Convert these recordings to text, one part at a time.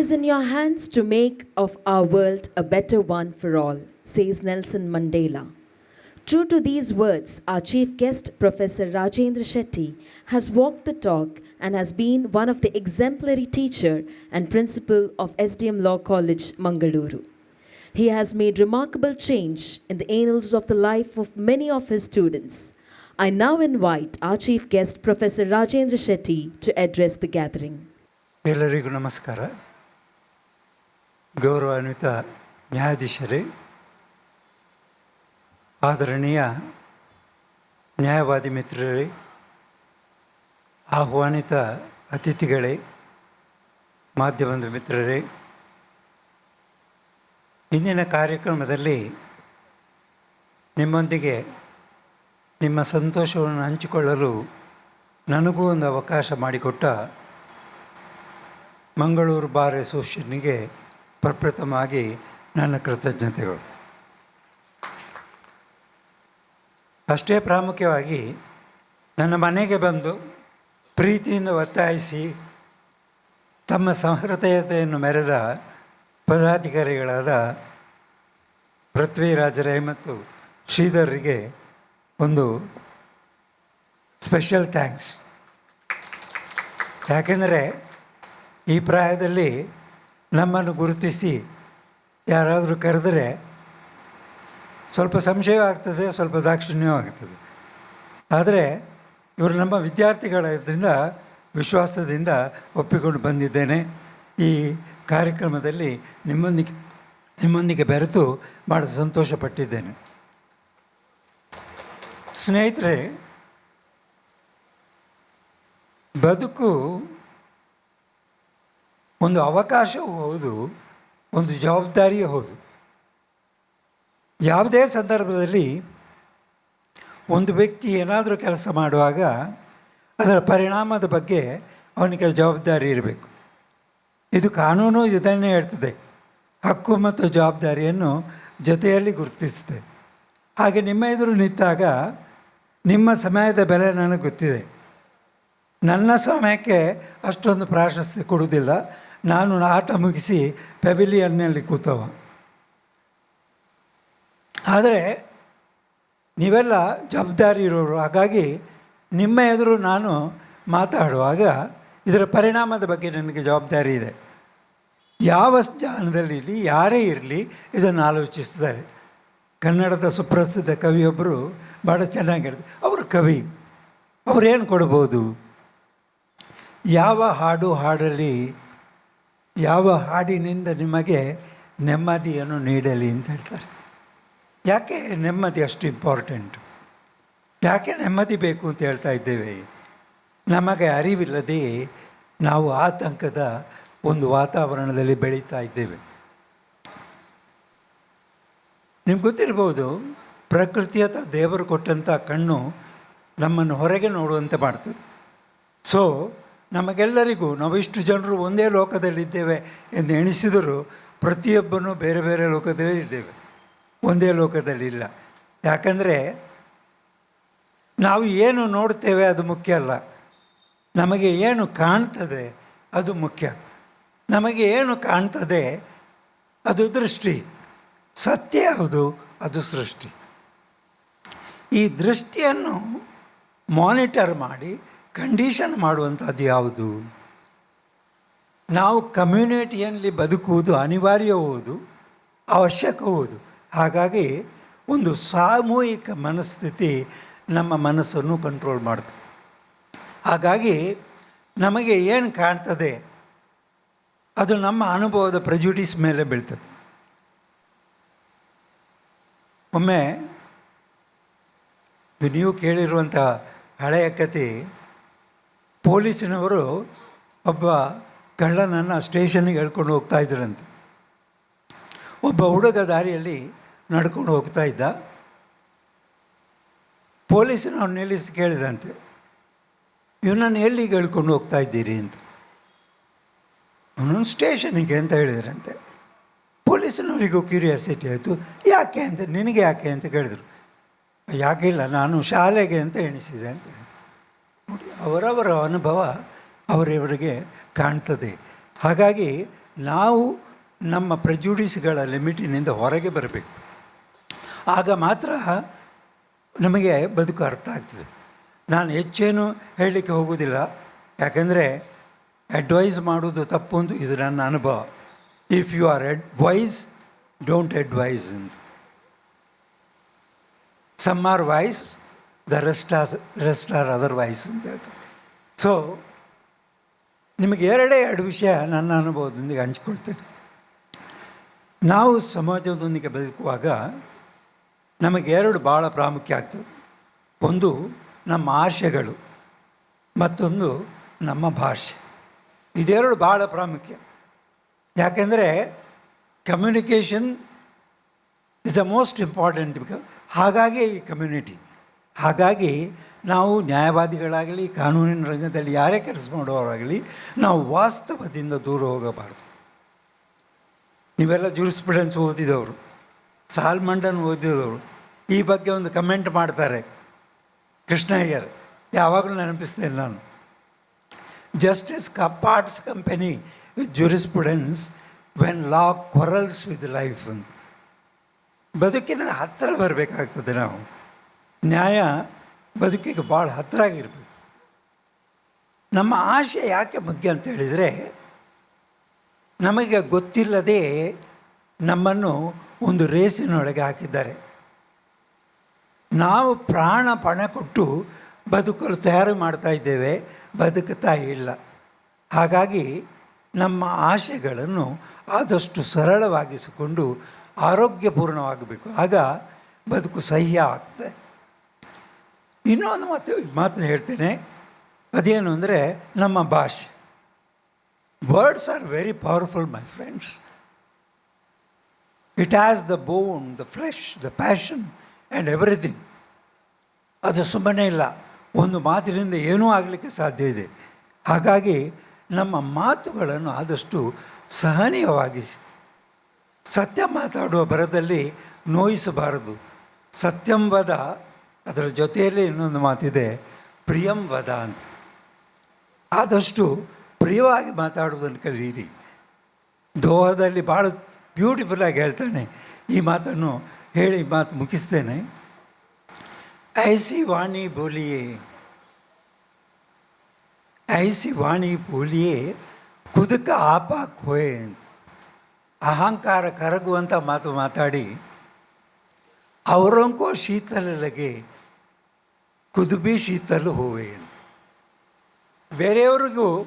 It is in your hands to make of our world a better one for all, says Nelson Mandela. True to these words, our chief guest, Professor Rajendra Shetty, has walked the talk and has been one of the exemplary teacher and principal of SDM Law College, Mangaluru. He has made remarkable change in the annals of the life of many of his students. I now invite our chief guest, Professor Rajendra Shetty, to address the gathering. ಎಲ್ಲರಿಗೂ ನಮಸ್ಕಾರ ಗೌರವಾನ್ವಿತ ನ್ಯಾಯಾಧೀಶರೇ, ಆದರಣೀಯ ನ್ಯಾಯವಾದಿ ಮಿತ್ರರೇ, ಆಹ್ವಾನಿತ ಅತಿಥಿಗಳೇ, ಮಾಧ್ಯಮದ ಮಿತ್ರರೇ, ಇಂದಿನ ಕಾರ್ಯಕ್ರಮದಲ್ಲಿ ನಿಮ್ಮೊಂದಿಗೆ ನಿಮ್ಮ ಸಂತೋಷವನ್ನು ಹಂಚಿಕೊಳ್ಳಲು ನನಗೂ ಒಂದು ಅವಕಾಶ ಮಾಡಿಕೊಟ್ಟ ಮಂಗಳೂರು ಬಾರ್ ಅಸೋಸಿಯೇಷನ್ಗೆ ಪ್ರಪ್ರಥಮವಾಗಿ ನನ್ನ ಕೃತಜ್ಞತೆಗಳು. ಅಷ್ಟೇ ಪ್ರಾಮುಖ್ಯವಾಗಿ ನನ್ನ ಮನೆಗೆ ಬಂದು ಪ್ರೀತಿಯಿಂದ ಒತ್ತಾಯಿಸಿ ತಮ್ಮ ಸಹೃದಯತೆಯನ್ನು ಮೆರೆದ ಪದಾಧಿಕಾರಿಗಳಾದ ಪೃಥ್ವಿರಾಜರೇ ಮತ್ತು ಶ್ರೀಧರ್ರಿಗೆ ಒಂದು ಸ್ಪೆಷಲ್ ಥ್ಯಾಂಕ್ಸ್. ಯಾಕೆಂದರೆ ಈ ಪ್ರಾಯದಲ್ಲಿ ನಮ್ಮನ್ನು ಗುರುತಿಸಿ ಯಾರಾದರೂ ಕರೆದರೆ ಸ್ವಲ್ಪ ಸಂಶಯವಾಗ್ತದೆ ಸ್ವಲ್ಪ ದಾಕ್ಷಿಣ್ಯವೂ ಆಗ್ತದೆ. ಆದರೆ ಇವರು ನಮ್ಮ ವಿದ್ಯಾರ್ಥಿಗಳಿದ್ದರಿಂದ ವಿಶ್ವಾಸದಿಂದ ಒಪ್ಪಿಕೊಂಡು ಬಂದಿದ್ದೇನೆ. ಈ ಕಾರ್ಯಕ್ರಮದಲ್ಲಿ ನಿಮ್ಮೊಂದಿಗೆ ನಿಮ್ಮೊಂದಿಗೆ ಬೆರೆತು ಭಾಳ ಸಂತೋಷಪಟ್ಟಿದ್ದೇನೆ. ಸ್ನೇಹಿತರೆ, ಬದುಕು ಒಂದು ಅವಕಾಶವೂ ಹೌದು, ಒಂದು ಜವಾಬ್ದಾರಿಯೂ ಹೌದು. ಯಾವುದೇ ಸಂದರ್ಭದಲ್ಲಿ ಒಂದು ವ್ಯಕ್ತಿ ಏನಾದರೂ ಕೆಲಸ ಮಾಡುವಾಗ ಅದರ ಪರಿಣಾಮದ ಬಗ್ಗೆ ಅವನಿಗೆ ಜವಾಬ್ದಾರಿ ಇರಬೇಕು. ಇದು ಕಾನೂನು ಇದನ್ನೇ ಹೇಳ್ತದೆ. ಹಕ್ಕು ಮತ್ತು ಜವಾಬ್ದಾರಿಯನ್ನು ಜೊತೆಯಲ್ಲಿ ಗುರುತಿಸಿದೆ ಹಾಗೆ ನಿಮ್ಮ ಎದುರು ನಿಂತಾಗ ನಿಮ್ಮ ಸಮಯದ ಬೆಲೆ ನನಗೆ ಗೊತ್ತಿದೆ. ನನ್ನ ಸಮಯಕ್ಕೆ ಅಷ್ಟೊಂದು ಪ್ರಾಶಸ್ತ್ಯ ಕೊಡುವುದಿಲ್ಲ. ನಾನು ಆಟ ಮುಗಿಸಿ ಪೆವಿಲಿಯನ್ನಲ್ಲಿ ಕೂತವ. ಆದರೆ ನೀವೆಲ್ಲ ಜವಾಬ್ದಾರಿ ಇರೋರು. ಹಾಗಾಗಿ ನಿಮ್ಮ ಎದುರು ನಾನು ಮಾತಾಡುವಾಗ ಇದರ ಪರಿಣಾಮದ ಬಗ್ಗೆ ನನಗೆ ಜವಾಬ್ದಾರಿ ಇದೆ. ಯಾವ ಸ್ಥಾನದಲ್ಲಿ ಇರಲಿ ಯಾರೇ ಇರಲಿ ಇದನ್ನು ಆಲೋಚಿಸ್ತಾರೆ. ಕನ್ನಡದ ಸುಪ್ರಸಿದ್ಧ ಕವಿಯೊಬ್ಬರು ಭಾಳ ಚೆನ್ನಾಗಿ ಹೇಳ್ತಾರೆ. ಅವರು ಕವಿ. ಅವರೇನು ಕೊಡ್ಬೋದು? ಯಾವ ಹಾಡು ಹಾಡಲಿ ಯಾವ ಹಾಡಿನಿಂದ ನಿಮಗೆ ನೆಮ್ಮದಿಯನ್ನು ನೀಡಲಿ ಅಂತ ಹೇಳ್ತಾರೆ. ಯಾಕೆ ನೆಮ್ಮದಿ ಅಷ್ಟು ಇಂಪಾರ್ಟೆಂಟ್ ಯಾಕೆ ನೆಮ್ಮದಿ ಬೇಕು ಅಂತ ಹೇಳ್ತಾ ಇದ್ದೇವೆ? ನಮಗೆ ಅರಿವಿಲ್ಲದೆ ನಾವು ಆತಂಕದ ಒಂದು ವಾತಾವರಣದಲ್ಲಿ ಬೆಳೀತಾ ಇದ್ದೇವೆ. ನಿಮ್ಗೆ ಗೊತ್ತಿರ್ಬೋದು ಪ್ರಕೃತಿ ಅಥವಾ ದೇವರು ಕೊಟ್ಟಂಥ ಕಣ್ಣು ನಮ್ಮನ್ನು ಹೊರಗೆ ನೋಡುವಂತೆ ಮಾಡ್ತದೆ. ಸೊ ನಮಗೆಲ್ಲರಿಗೂ ನಾವು ಇಷ್ಟು ಜನರು ಒಂದೇ ಲೋಕದಲ್ಲಿದ್ದೇವೆ ಎಂದು ಎಣಿಸಿದರೂ ಪ್ರತಿಯೊಬ್ಬನೂ ಬೇರೆ ಬೇರೆ ಲೋಕದಲ್ಲಿ ಇದ್ದೇವೆ. ಒಂದೇ ಲೋಕದಲ್ಲಿಲ್ಲ ಯಾಕಂದರೆ ನಾವು ಏನು ನೋಡ್ತೇವೆ ಅದು ಮುಖ್ಯ ಅಲ್ಲ. ನಮಗೆ ಏನು ಕಾಣ್ತದೆ ಅದು ಮುಖ್ಯ. ನಮಗೆ ಏನು ಕಾಣ್ತದೆ ಅದು ದೃಷ್ಟಿ. ಸತ್ಯ ಯಾವುದು? ಅದು ಸೃಷ್ಟಿ. ಈ ದೃಷ್ಟಿಯನ್ನು ಮಾನಿಟರ್ ಮಾಡಿ ಕಂಡೀಷನ್ ಮಾಡುವಂಥದ್ದು ಯಾವುದು? ನಾವು ಕಮ್ಯುನಿಟಿಯಲ್ಲಿ ಬದುಕುವುದು ಅನಿವಾರ್ಯ ಹೌದು ಅವಶ್ಯಕ ಹೌದು ಹಾಗಾಗಿ ಒಂದು ಸಾಮೂಹಿಕ ಮನಸ್ಥಿತಿ ನಮ್ಮ ಮನಸ್ಸನ್ನು ಕಂಟ್ರೋಲ್ ಮಾಡ್ತದೆ. ಹಾಗಾಗಿ ನಮಗೆ ಏನು ಕಾಣ್ತದೆ? ಅದು ನಮ್ಮ ಅನುಭವದ ಪ್ರೆಜುಡಿಸ್ ಮೇಲೆ ಬೀಳ್ತದೆ. ಒಮ್ಮೆ ಇದು ನೀವು ಕೇಳಿರುವಂಥ ಹಳೆಯ ಕತೆ ಪೊಲೀಸಿನವರು ಒಬ್ಬ ಕಳ್ಳನನ್ನು ಸ್ಟೇಷನ್ಗೆ ಹೇಳ್ಕೊಂಡು ಹೋಗ್ತಾ ಇದ್ರಂತೆ. ಒಬ್ಬ ಹುಡುಗ ದಾರಿಯಲ್ಲಿ ನಡ್ಕೊಂಡು ಹೋಗ್ತಾ ಇದ್ದ. ಪೊಲೀಸನವ್ರು ನಿಲ್ಲಿಸಿ ಕೇಳಿದಂತೆ ಇವನನ್ನು ಎಲ್ಲಿಗೆ ಹೇಳ್ಕೊಂಡು ಹೋಗ್ತಾ ಇದ್ದೀರಿ? ಅಂತ. ಅವನೊಂದು ಸ್ಟೇಷನಿಗೆ ಅಂತ ಹೇಳಿದ್ರಂತೆ. ಪೊಲೀಸಿನವರಿಗೂ ಕ್ಯೂರಿಯಾಸಿಟಿ ಆಯಿತು. ಯಾಕೆ? ಅಂತ. ನಿನಗೆ ಯಾಕೆ? ಅಂತ ಕೇಳಿದರು. ಯಾಕೆ ಇಲ್ಲ, ನಾನು ಶಾಲೆಗೆ ಅಂತ ಎಣಿಸಿದೆ, ಅಂತ ಅವರವರ ಅನುಭವ ಅವರವರಿಗೆ ಕಾಣ್ತದೆ. ಹಾಗಾಗಿ ನಾವು ನಮ್ಮ ಪ್ರಜುಡಿಸ್ಗಳ ಲಿಮಿಟಿನಿಂದ ಹೊರಗೆ ಬರಬೇಕು. ಆಗ ಮಾತ್ರ ನಮಗೆ ಬದುಕು ಅರ್ಥ ಆಗ್ತದೆ. ನಾನು ಹೆಚ್ಚೇನು ಹೇಳಲಿಕ್ಕೆ ಹೋಗೋದಿಲ್ಲ ಯಾಕಂದರೆ ಅಡ್ವೈಸ್ ಮಾಡೋದು ತಪ್ಪು ಅಂತ ಇದು ನನ್ನ ಅನುಭವ. If you are advise don't advise ಅಂತ. Some are wise the rest as rest are otherwise ಅಂತ ಹೇಳ್ತಾರೆ. ಸೊ ನಿಮಗೆ ಎರಡೇ ಎರಡು ವಿಷಯ ನನ್ನ ಅನುಭವದೊಂದಿಗೆ ಹಂಚ್ಕೊಳ್ತೇನೆ. ನಾವು ಸಮಾಜದೊಂದಿಗೆ ಬದುಕುವಾಗ ನಮಗೆ ಎರಡು ಭಾಳ ಪ್ರಾಮುಖ್ಯ ಆಗ್ತದೆ. ಒಂದು ನಮ್ಮ ಆಶೆಗಳು, ಮತ್ತೊಂದು ನಮ್ಮ ಭಾಷೆ. ಇದೆರಡು ಭಾಳ ಪ್ರಾಮುಖ್ಯ. ಯಾಕೆಂದರೆ communication is the most important because ಹಾಗಾಗಿ ಈ ಕಮ್ಯುನಿಟಿ ಹಾಗಾಗಿ ನಾವು ನ್ಯಾಯವಾದಿಗಳಾಗಲಿ, ಕಾನೂನಿನ ರಂಗದಲ್ಲಿ ಯಾರೇ ಕೆಲಸ ಮಾಡುವವರಾಗಲಿ, ನಾವು ವಾಸ್ತವದಿಂದ ದೂರ ಹೋಗಬಾರ್ದು. ನೀವೆಲ್ಲ ಜೂರಿಸ್ಪಿಡೆನ್ಸ್ ಓದಿದವರು, ಸಾಲ್ಮಂಡನ್ ಓದಿದವರು, ಈ ಬಗ್ಗೆ ಒಂದು ಕಮೆಂಟ್ ಮಾಡ್ತಾರೆ ಕೃಷ್ಣಯ್ಯರ್. ಯಾವಾಗಲೂ ನೆನಪಿಸ್ತೇನೆ ನಾನು. Justice comparts company with jurisprudence when law quarrels with life ಅಂತ. ಬದುಕಿನ ಹತ್ತಿರ ಬರಬೇಕಾಗ್ತದೆ ನಾವು. ನ್ಯಾಯ ಬದುಕಿಗೆ ಭಾಳ ಹತ್ತಿರ ಆಗಿರಬೇಕು. ನಮ್ಮ ಆಶೆ ಯಾಕೆ ಮುಖ್ಯ ಅಂತ ಹೇಳಿದರೆ, ನಮಗೆ ಗೊತ್ತಿಲ್ಲದೆ ನಮ್ಮನ್ನು ಒಂದು ರೇಸಿನೊಳಗೆ ಹಾಕಿದ್ದಾರೆ. ನಾವು ಪ್ರಾಣ ಪಣ ಕೊಟ್ಟು ಬದುಕಲು ತಯಾರು ಮಾಡ್ತಾ ಇದ್ದೇವೆ, ಬದುಕುತ್ತಾ ಇಲ್ಲ. ಹಾಗಾಗಿ ನಮ್ಮ ಆಶೆಗಳನ್ನು ಆದಷ್ಟು ಸರಳವಾಗಿಸಿಕೊಂಡು ಆರೋಗ್ಯಪೂರ್ಣವಾಗಬೇಕು. ಆಗ ಬದುಕು ಸಹ್ಯ ಆಗ್ತದೆ. ಇನ್ನೊಂದು ಮಾತು ಮಾತನ್ನು ಹೇಳ್ತೇನೆ. ಅದೇನು ಅಂದರೆ ನಮ್ಮ ಭಾಷೆ. Words are very powerful my friends it has the bone the flesh the passion and everything ಅದು ಸುಮ್ಮನೆ ಇಲ್ಲ. ಒಂದು ಮಾತಿನಿಂದ ಏನೂ ಆಗಲಿಕ್ಕೆ ಸಾಧ್ಯ ಇದೆ. ಹಾಗಾಗಿ ನಮ್ಮ ಮಾತುಗಳನ್ನು ಆದಷ್ಟು ಸಹನೀಯವಾಗಿಸಿ ಸತ್ಯ ಮಾತಾಡುವ ಬರದಲ್ಲಿ ನೋಯಿಸಬಾರದು. ಸತ್ಯಂ ವದ ಅದರ ಜೊತೆಯಲ್ಲಿ ಇನ್ನೊಂದು ಮಾತಿದೆ, ಪ್ರಿಯಂ ವದ ಅಂತ. ಆದಷ್ಟು ಪ್ರಿಯವಾಗಿ ಮಾತಾಡುವುದನ್ನು ಕಲಿಯಿರಿ ದೋಹದಲ್ಲಿ ಭಾಳ ಬ್ಯೂಟಿಫುಲ್ಲಾಗಿ ಹೇಳ್ತಾನೆ ಈ ಮಾತನ್ನು ಹೇಳಿ ಮಾತು ಮುಗಿಸ್ತೇನೆ. ಐಸಿ ವಾಣಿ ಬೋಲಿಯೇ, ಐಸಿ ವಾಣಿ ಬೋಲಿಯೇ, ಕುದುಕ ಆಪ ಕೋಯೆ ಅಂತ. ಅಹಂಕಾರ ಕರಗುವಂಥ ಮಾತು ಮಾತಾಡಿ ಅವರಂಕೋ ಶೀತಲ ಲಗೆ ಕುದುಬಿ ಶೀತಲು ಹೂವೆ ಅಂತ. ಬೇರೆಯವ್ರಿಗೂ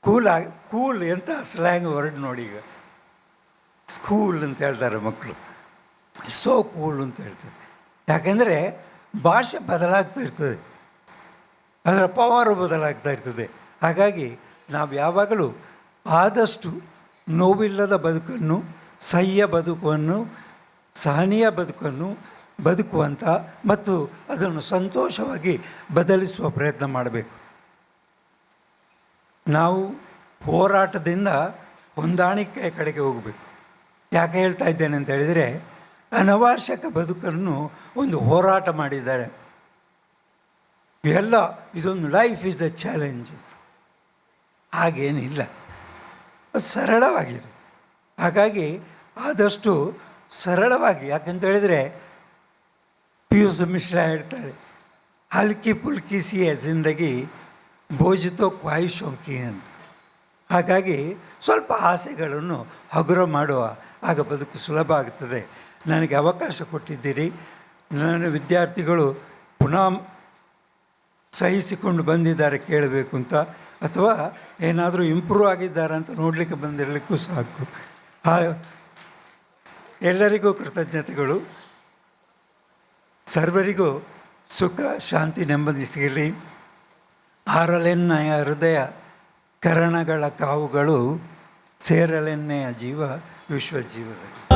ಕೂಲ್ ಕೂಲ್ ಎಂತ ಸ್ಲ್ಯಾಂಗ್ ವರ್ಡ್ ನೋಡಿ ಈಗ. ಸ್ಕೂಲ್ ಅಂತ ಹೇಳ್ತಾರೆ ಮಕ್ಕಳು ಸೋ ಕೂಲ್ ಅಂತ ಹೇಳ್ತಾರೆ. ಯಾಕೆಂದರೆ ಭಾಷೆ ಬದಲಾಗ್ತಾ ಇರ್ತದೆ. ಅದರ ಪವರು ಬದಲಾಗ್ತಾ ಇರ್ತದೆ. ಹಾಗಾಗಿ ನಾವು ಯಾವಾಗಲೂ ಆದಷ್ಟು ನೋವಿಲ್ಲದ ಬದುಕನ್ನು, ಸಹ್ಯ ಬದುಕನ್ನು, ಸಹನೀಯ ಬದುಕನ್ನು ಬದುಕುವಂಥ ಮತ್ತು ಅದನ್ನು ಸಂತೋಷವಾಗಿ ಬದಲಿಸುವ ಪ್ರಯತ್ನ ಮಾಡಬೇಕು. ನಾವು ಹೋರಾಟದಿಂದ ಹೊಂದಾಣಿಕೆ ಕಡೆಗೆ ಹೋಗಬೇಕು. ಯಾಕೆ ಹೇಳ್ತಾ ಇದ್ದೇನೆ ಅಂತ ಹೇಳಿದರೆ, ಅನವಶ್ಯಕ ಬದುಕನ್ನು ಒಂದು ಹೋರಾಟ ಮಾಡಿದ್ದಾರೆ. ಎಲ್ಲ, ಇದೊಂದು ಲೈಫ್ ಈಸ್ ಅ ಚಾಲೆಂಜ್ ಹಾಗೇನಿಲ್ಲ. ಸರಳವಾಗಿದೆ. ಹಾಗಾಗಿ ಆದಷ್ಟು ಸರಳವಾಗಿ, ಯಾಕಂತ ಹೇಳಿದರೆ ಪಿ ಯು ಮಿಶ್ರಾ ಹೇಳ್ತಾರೆ, ಹಲ್ಕಿ ಪುಲ್ಕಿ ಸಿ ಜಿಂದಗಿ ಕ್ವಾಯು ಶೋಕಿ ಅಂತ. ಹಾಗಾಗಿ ಸ್ವಲ್ಪ ಆಸೆಗಳನ್ನು ಹಗುರ ಮಾಡುವ, ಆಗ ಬದುಕು ಸುಲಭ ಆಗ್ತದೆ. ನನಗೆ ಅವಕಾಶ ಕೊಟ್ಟಿದ್ದೀರಿ. ನನ್ನ ವಿದ್ಯಾರ್ಥಿಗಳು ಪುನಃ ಸಹಿಸಿಕೊಂಡು ಬಂದಿದ್ದಾರೆ ಕೇಳಬೇಕು ಅಂತ, ಅಥವಾ ಏನಾದರೂ ಇಂಪ್ರೂವ್ ಆಗಿದ್ದಾರೆ ಅಂತ ನೋಡಲಿಕ್ಕೆ ಬಂದಿರಲಿಕ್ಕೂ ಸಾಕು. ಎಲ್ಲರಿಗೂ ಕೃತಜ್ಞತೆಗಳು. ಸರ್ವರಿಗೂ ಸುಖ ಶಾಂತಿ ನೆಮ್ಮದಿ ಸಿಗಲಿ. ಆರಲೆನ್ನಯ ಹೃದಯ ಕರಣಗಳ ಕಾವುಗಳು ಸೇರಲೆನ್ನೆಯ ಜೀವ ವಿಶ್ವಜೀವದಲ್ಲಿ